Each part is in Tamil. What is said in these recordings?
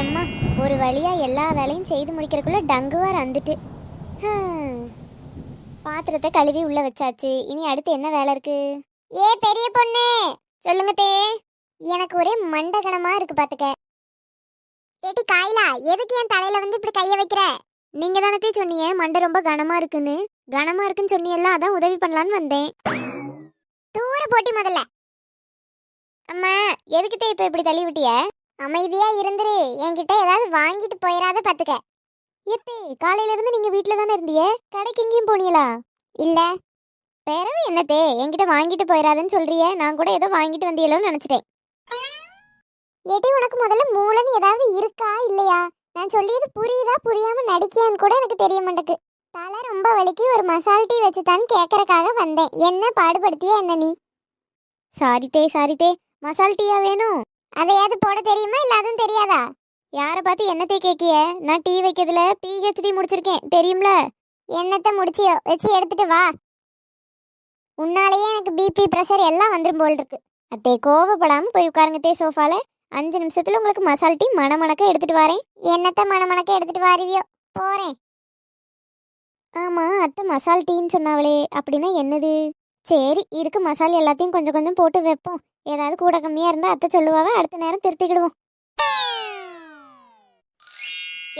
எம்மா ஒரு வழியா எல்லா வேலையும் செய்து முடிக்கிறதுக்குள்ள டங்குவார் வந்துட்டு. பாத்திரத்தை கழுவி உள்ள வச்சாச்சு. இனி அடுத்து என்ன வேலை இருக்கு? ஏ பெரிய பொண்ணு! சொல்லுங்க தே. எனக்கு ஒரே மண்டகணமா இருக்கு பாத்துக்க. ஏட்டி காயிலா எதுக்கு என் தலையில வந்து இப்படி கைய வைக்கிற? நீங்க தானே சொன்னீங்க மண்டை ரொம்ப கனமா இருக்குன்னு. கனமா இருக்குன்னு சொன்னீங்கல்ல அதான் உதவி பண்ணலான்னு வந்தேன். தூர போட்டி முதல்ல. அம்மா எதுக்கு தே இப்ப இப்படி தள்ளி விட்டிய? அமைதியா இருந்துரு என்கிட்ட ஏதாவது வாங்கிட்டு போயிடாத பாத்துக்க. எத்தே காலையில இருந்து நீங்க வீட்டுல தானே இருந்தியே? கடைக்கு எங்கேயும் போனீங்களா? இல்ல. பிறவு என்னத்தே என்கிட்ட வாங்கிட்டு போயிடாதன்னு சொல்றிய நான் கூட ஏதோ வாங்கிட்டு வந்தீங்களோன்னு நினைச்சிட்டேன். ஏடி உனக்கு முதல்ல மூளைன்னு ஏதாவது இருக்கா இல்லையா? நான் சொல்லியது புரியுதா புரியாம நடிக்கியான்னு கூட எனக்கு தெரிய மாட்டேக்கு தலை ரொம்ப வலிக்கு ஒரு மசால் டீ வச்சுதான்னு கேட்கறக்காக வந்தேன். என்ன பாடுபடுத்தியா என்ன நீ? சாரி தே சாரி தே. மசால் டீயா வேணும்? அதையாவது போட தெரியுமா இல்ல அதுவும் தெரியாதா? யாரை பார்த்து என்னத்தை கேக்கிய? நான் டீ வைக்கிறதுல பிஹெச்டி முடிச்சிருக்கேன். தெரியும்ல? என்னத்தை முடிச்சியோ வச்சு எடுத்துட்டு வா. உன்னாலேயே எனக்கு பிபி ப்ரெஷர் எல்லாம் வந்துடும் போல் இருக்கு. அத்தே கோவப்படாம போய் உட்காருங்க தே சோஃபால. அஞ்சு நிமிஷத்துல உங்களுக்கு மசால் டீ மணமணக்க எடுத்துட்டு வரேன். என்னத்தை மணமணக்க எடுத்துட்டு வாரியோ? போறேன். ஆமா அத்தை மசால் டீன்னு சொன்னாவளே அப்படின்னா என்னது? சரி இருக்கு மசால் எல்லாத்தையும் கொஞ்சம் கொஞ்சம் போட்டு வைப்போம். ஏதாவது கூட கம்மியா இருந்தா அத்தை சொல்லுவாவே அடுத்த நேரம் திருத்திக்கிடுவோம்.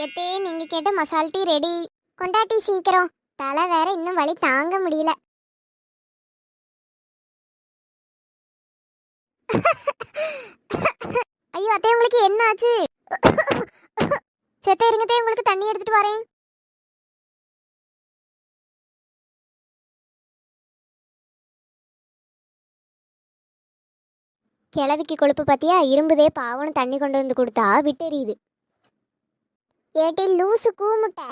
எத்தே நீங்க கேட்ட மசால் டீ ரெடி. கொண்டாட்டி சீக்கிரம். தலை வேற இன்னும் வலி தாங்க முடியல. அத்தை உங்களுக்கு என்ன ஆச்சு செத்த இருங்கத்தே உங்களுக்கு தண்ணி எடுத்துட்டு வரேன். கிழவிக்கு கொழுப்பு பார்த்தியா இரும்புதே பாவம்னு தண்ணி கொண்டு வந்து கொடுத்தா விட்டெறியுது ஏட்டி லூசு கூமுட்டை.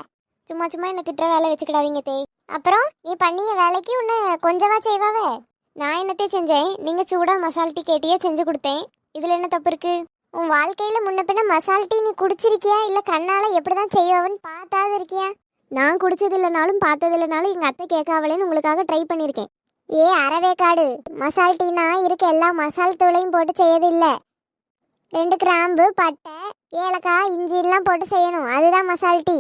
சும்மா சும்மா என்ன திட்டுற வேலை வச்சுக்கிடாதீங்க தேய் அப்புறம் நீ பண்ணிய வேலைக்கு உன்னை கொஞ்சவா செய்வாவே? நான் என்னத்தே செஞ்சேன்? நீங்க சூடா மசால் டீ கேட்டியே செஞ்சு கொடுத்தேன். இதுல என்ன தப்பு இருக்கு? உன் வாழ்க்கையில முன்ன பின்ன மசால் டீ நீ குடிச்சிருக்கியா? இல்ல கண்ணால எப்படிதான் செய்வாவன்னு பார்த்தாது இருக்கியா? நான் குடிச்சது இல்லைனாலும் பார்த்தது இல்லைனாலும் எங்க அத்தை கேட்காவலேன்னு உங்களுக்காக ட்ரை பண்ணியிருக்கேன். ஏ அறவேக்காடு மசால் டீனா? இருக்க எல்லா மசால் தூளையும் போட்டு செய்யறது ரெண்டு கிராம்பு பட்டை ஏலக்காய் இஞ்சிலாம் போட்டு செய்யணும். அதுதான் மசால் டீ.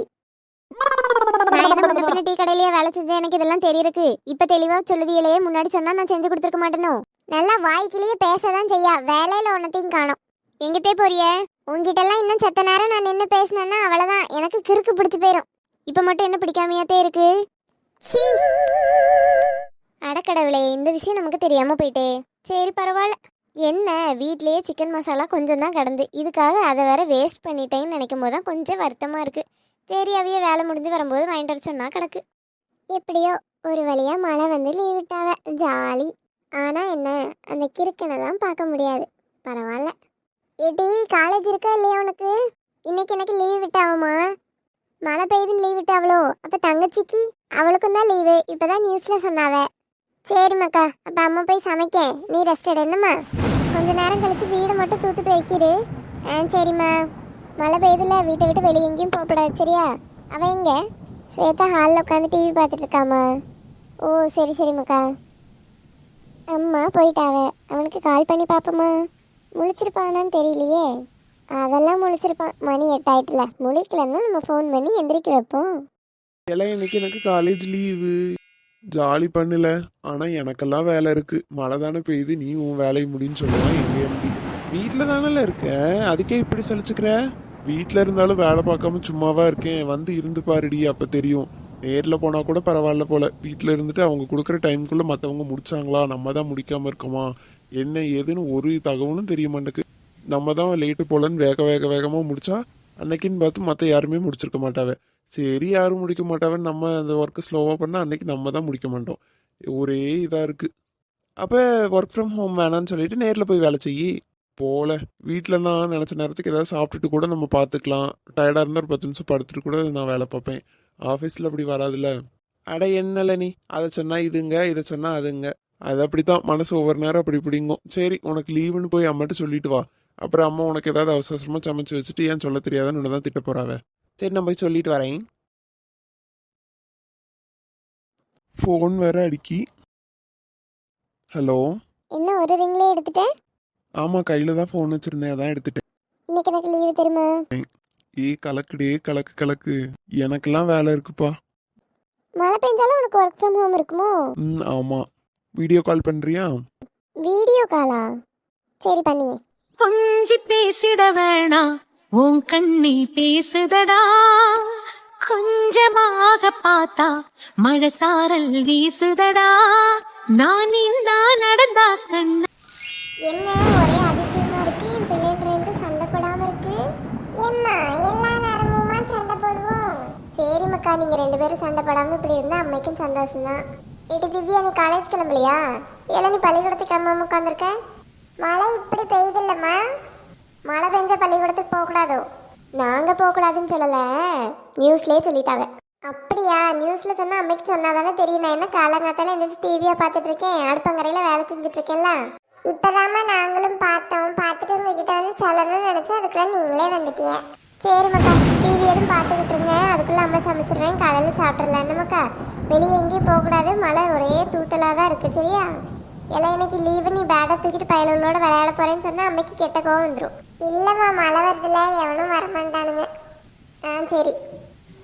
நான் முன்ன பின்ன டீ கடையிலேயே வேலை செஞ்சேன். எனக்கு இதெல்லாம் தெரியிருக்கு. இப்போ தெளிவாக சொல்லுதியிலேயே முன்னாடி சொன்னால் நான் செஞ்சு கொடுத்துருக்க மாட்டேனோ? நல்லா வாய்க்கிலேயே பேசதான் செய்யா. வேலையில் ஒன்றத்தையும் காணும். எங்கிட்டே போறிய? உங்ககிட்ட எல்லாம் இன்னும் செத்த நேரம் நான் நின்று பேசினேன்னா அவ்வளவுதான். எனக்கு கிறுக்கு பிடிச்சு போயிடும் இப்ப மட்டும் என்ன பிடிக்காமையாத்தே இருக்கு? சீ அடக்கடவுளே இந்த விஷயம் நமக்கு தெரியாம போயிட்டே. சரி பரவாயில்ல. என்ன வீட்லயே சிக்கன் மசாலா கொஞ்சம் தான் கிடந்து. இதுக்காக அதை வேற வேஸ்ட் பண்ணிட்டேன்னு நினைக்கும் போது தான் கொஞ்சம் வருத்தமா இருக்கு. சரி அவைய வேலை முடிஞ்சு வரும்போது வாங்கிட்டு வர சொன்னா கிடக்கு. எப்படியோ ஒரு வழியா மழை வந்து லீவ் விட்டாவ. ஜாலி. ஆனா என்ன அந்த கிறுக்கனை தான் பார்க்க முடியாது. பரவாயில்ல. ஏடி காலேஜ் இருக்கா இல்லையா உனக்கு? இன்னைக்கு எனக்கு லீவ் விட்டாவமா மழை பெய்யுதுன்னு லீவ் விட்டாவளோ அப்போ தங்கச்சிக்கு அவளுக்கும் தான் லீவு இப்பதான் நியூஸ்ல சொன்னாவ. சரி மக்கா அப்போ அம்மா போய் சமைக்க நீ ரெஸ்ட் என்னம்மா? கொஞ்ச நேரம் கழிச்சு வீடு மட்டும் தூத்து பெருக்கிடு. ஆ சரிம்மா. மழை பெய்யுதுல வீட்டை விட்டு வெளியே எங்கேயும் போகக்கூடாது சரியா? அவன் எங்க? ஸ்வேதா ஹாலில் உட்காந்து டிவி பார்த்துட்டு இருக்காமா ஓ சரி சரி மக்கா அம்மா போயிட்டாவ. அவனுக்கு கால் பண்ணி பார்ப்போமா முழிச்சிருப்பானான்னு தெரியலையே. அதெல்லாம் முழிச்சிருப்பான். மணி எட்டாயிட்டுல. முழிக்கலன்னா நம்ம ஃபோன் பண்ணி எந்திரிக்க வைப்போம். எல்லாம் இன்னைக்கு எனக்கு காலேஜ் லீவு ஜாலி பண்ணல. ஆனா எனக்கெல்லாம் வேலை இருக்கு. மழை தானே பெய்யுது. நீ உன் வேலையை முடின்னு சொல்லுவான் எங்க எம்டி? வீட்டில் தானே இருக்க? அதுக்கே இப்படி சலிச்சுக்கிற? வீட்டில் இருந்தாலும் வேலை பார்க்காம சும்மாவா இருக்கேன். வந்து இருந்து பாருடி அப்ப தெரியும். நேரில் போனா கூட பரவாயில்ல போல. வீட்டில் இருந்துட்டு அவங்க கொடுக்குற டைம்குள்ள மற்றவங்க முடிச்சாங்களா? நம்ம தான் முடிக்காம இருக்கோமா? என்ன ஏதுன்னு ஒரு தகவலும் தெரிய மாட்டேக்கு நம்ம தான் லேட்டு போலன்னு வேக வேக வேகமாக முடித்தா அன்னைக்குன்னு பார்த்து மற்ற யாருமே முடிச்சிருக்க மாட்டாவே. சரி யாரும் முடிக்க மாட்டாவேன்னு நம்ம அந்த ஒர்க்கை ஸ்லோவாக பண்ணால் அன்னைக்கு நம்ம தான் முடிக்க மாட்டோம். ஒரே இதாக இருக்குது அப்போ ஒர்க் ஃப்ரம் ஹோம் வேணான்னு சொல்லிட்டு நேரில் போய் வேலை செய்யி. போகல வீட்டில் நான் நினச்ச நேரத்துக்கு ஏதாவது சாப்பிட்டுட்டு கூட நம்ம பார்த்துக்கலாம். டயர்டாக இருந்தால் ஒரு பத்து நிமிஷம் படுத்துட்டு கூட நான் வேலை பார்ப்பேன். ஆஃபீஸில் அப்படி வராதுல்ல. அட என்னல நீ? அதை சொன்னால் இதுங்க இதை சொன்னால் அதுங்க. அது அப்படித்தான். மனசு ஒவ்வொரு நேரம் அப்படி இப்படிங்கும். சரி உனக்கு லீவுன்னு போய் அம்மாட்ட சொல்லிட்டு வா. அப்புறம் அம்மா உனக்கு ஏதாவது அவசர அவசரமா சமைச்சு வச்சுட்டு ஏன் சொல்ல தெரியாதான்னு தான் திட்ட போறாவ. சரி நான் போய் சொல்லிட்டு வரேன். ஃபோன் வேற அடிக்கி. ஹலோ இன்னும் ஒரு ரிங்லே எடுத்துட்டேன் ஆமா கையில தான் ஃபோன் வச்சிருந்தேன் அதான் எடுத்துட்டேன். இன்னைக்கு எனக்கு லீவு தெரியுமா? ஏ கலக்குடே கலக்கு கலக்கு. எனக்கெல்லாம் வேலை இருக்குப்பா. மழை பெஞ்சாலும் உனக்கு ஒர்க் ஃப்ரம் ஹோம் இருக்குமோ? ம் ஆமா. வீடியோ கால் பண்றியா? வீடியோ காலா சரி பண்ணியே கொஞ்சி பேசிட வேணாம் உன் கண்ணி பேசுதடா. கொஞ்சமாக பார்த்தா மழை சாரல் வீசுதடா. நான் இந்தா நடந்தா கண்ண. என்ன ஒரே அதிசயமா இருக்கு? என் பிள்ளைகள் ரெண்டு சண்டை போடாம இருக்கு. என்ன எல்லா நேரமுமா சண்டை போடுவோம்? சரி மக்கா நீங்க ரெண்டு பேரும் சண்டை போடாம இப்படி இருந்தா அம்மைக்கும் சந்தோஷம் தான் இடி திவ்யா நீ காலேஜ் கிளம்பலையா? இல்லை நீ பள்ளிக்கூடத்துக்கு கிளம்பாம உட்காந்துருக்க மழை இப்படி பெய்யுதில்லம்மா மழை பெஞ்ச பள்ளிக்கூடத்துக்கு போகக்கூடாதோ? நாங்கள் போகக்கூடாதுன்னு சொல்லலை. நியூஸ்லேயே சொல்லிட்டாங்க அப்படியா? நியூஸில் சொன்னால் அம்மைக்கு சொன்னாதானே தெரியும். நான் என்ன காலங்காத்தால எந்திரிச்சு டிவியை பார்த்துட்டு இருக்கேன் அடுப்பங்கரையில் வேலை செஞ்சுட்டு இருக்கேன்ல இப்போதாம்மா நாங்களும் பார்த்தோம். பார்த்துட்டு உங்ககிட்ட வந்து சொல்லணும்னு நினைச்சா அதுக்குள்ள நீங்களே வந்துட்டிய. சரி மக்கா. டிவி எதுவும் பார்த்துக்கிட்டு இருந்தேன் அதுக்குள்ள அம்மா சமைச்சிருவேன். காலையில் சாப்பிட்றலாம் என்னமாக்கா வெளியே எங்கேயும் போகக்கூடாது. மழை ஒரே தூத்தலாக தான் இருக்குது சரியா? எல்லாம் இன்னைக்கு லீவு நீ பேட்டை தூக்கிட்டு பயலுள்ளோட விளையாட போகிறேன்னு சொன்னால் அம்மைக்கு கெட்ட கோவம் வந்துடும் இல்லைம்மா மழை வருதுல எவனும் வரமாட்டானுங்க. ஆ சரி.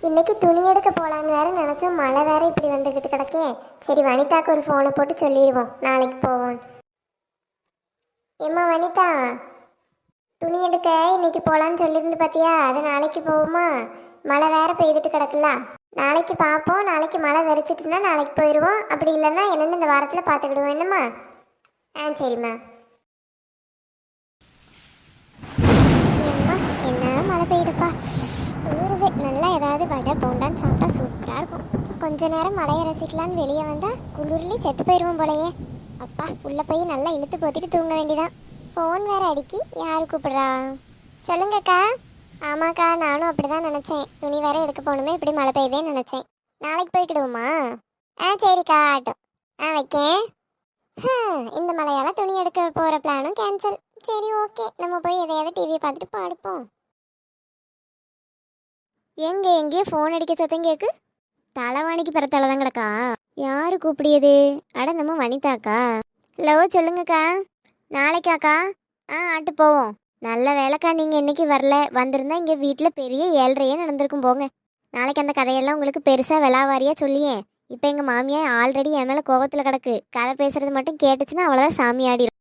இன்னைக்கு துணி எடுக்க போகலான்னு வேற நினச்சோம். மழை வேற இப்படி வந்துக்கிட்டு கிடக்கு. சரி வனிதாக்கு ஒரு ஃபோனை போட்டு சொல்லிடுவோம். நாளைக்கு போவோம் ஏம்மா வனிதா? துணி எடுக்க இன்னைக்கு போகலான்னு சொல்லியிருந்து பார்த்தியா அது நாளைக்கு போகுமா மழை வேற பெய்துட்டு கிடக்குல நாளைக்கு பார்ப்போம் நாளைக்கு மழை வெறிச்சிட்டுனா நாளைக்கு போயிடுவோம் அப்படி இல்லைன்னா என்னென்னு இந்த வாரத்தில் பார்த்துக்கிடுவோம். என்னம்மா? ஆ சரிம்மா. ஏம்மா, என்ன மழை பெய்யுதுப்பா? ஊறுது. நல்லா ஏதாவது வடை போண்டான்னு சாப்பிட்டா சூப்பராக இருக்கும். கொஞ்ச நேரம் மழையை ரசிக்கலான்னு வெளியே வந்தால் குளிர்லேயே செத்து போயிடுவோம் போலயே. அப்பா உள்ளே போய் நல்லா இழுத்து போத்திட்டு தூங்க வேண்டியதான் ஃபோன் வேறு அடிக்கி யார் கூப்பிடுறா? சொல்லுங்கக்கா. ஆமாக்கா நானும் அப்படி தான் நினச்சேன். துணி வேற எடுக்க போகணுமே இப்படி மழை பெய்யுதேன்னு நினச்சேன். நாளைக்கு போய்க்கிடுவோமா? ஆ சரிக்கா ஆட்டும் ஆ வைக்கேன். இந்த மழையால துணி எடுக்க போகிற பிளானும் கேன்சல் சரி ஓகே நம்ம போய் எதையாவது டிவி பார்த்துட்டு பாடுப்போம். எங்கே எங்கேயோ ஃபோன் அடிக்க சத்தம் கேட்கு தலைவாணிக்கு பிற தலை தான் கிடக்கா? யார் கூப்பிடியது? அட நம்ம வனிதாக்கா. ஹலோ சொல்லுங்கக்கா. நாளைக்காக்கா? ஆ ஆட்டு போவோம். நல்ல வேலைக்கா நீங்கள் இன்னைக்கு வரல. வந்திருந்தா இங்கே வீட்டில் பெரிய ஏழ்றையே நடந்திருக்கும் போங்க. நாளைக்கு அந்த கதையெல்லாம் உங்களுக்கு பெருசாக விளாவாரியாக சொல்லியே. இப்போ எங்கள் மாமியார் ஆல்ரெடி என் மேலே கோபத்தில் கிடக்கு. கதை பேசுகிறது மட்டும் கேட்டுச்சுன்னா அவ்வளோதான் சாமி ஆடிடும்